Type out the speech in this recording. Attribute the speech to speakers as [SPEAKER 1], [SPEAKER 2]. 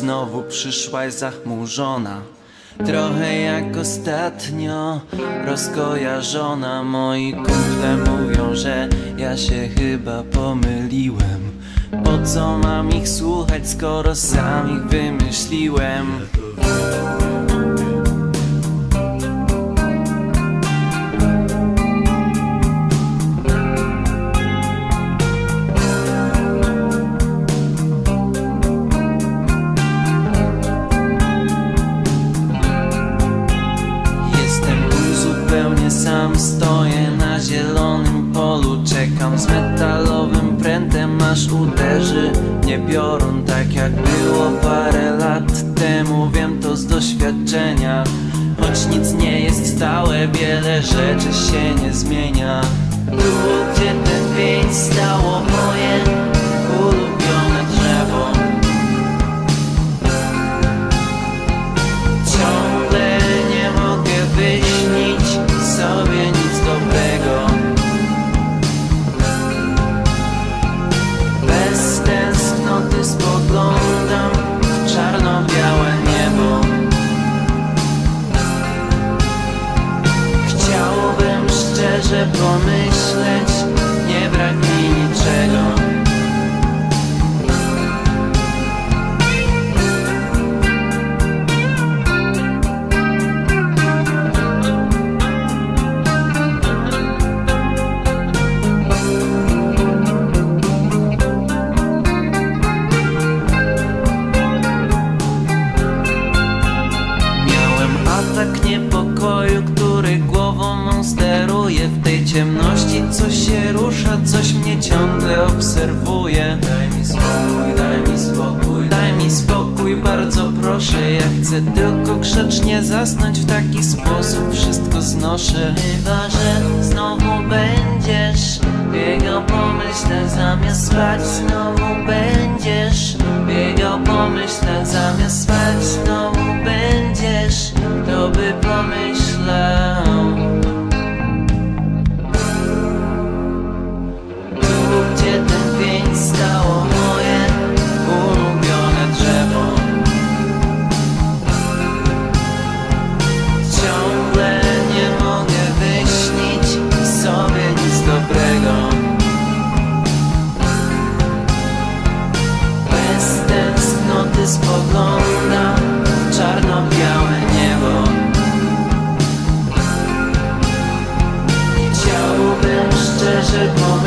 [SPEAKER 1] znowu przyszłaś zachmurzona. Trochę jak ostatnio rozkojarzona. Moi kumple mówią, że ja się chyba pomyliłem. Po co mam ich słuchać, skoro sam ich wymyśliłem? Sam, stoję na zielonym polu Czekam z metalowym prętem, aż uderzy mnie piorun Tak jak było parę lat temu, wiem to z doświadczenia Choć nic nie jest stałe, wiele rzeczy się nie zmienia. Tu, gdzie ten pień stało moje szczerze pomyśleć, nie brak mi niczego. Miałem atak niepokoju, steruje W tej ciemności. Coś się rusza, coś mnie ciągle obserwuje. Daj mi spokój, daj mi spokój, daj mi spokój, bardzo proszę. Ja chcę tylko grzecznie zasnąć, w taki sposób. Wszystko znoszę. Chyba, że znowu będziesz. Biegał po myślach zamiast spać Znowu będziesz. Biegał po myślach zamiast spać Znowu tęsknoty spoglądam w czarno-białe niebo. Chciałbym szczerze pomyśleć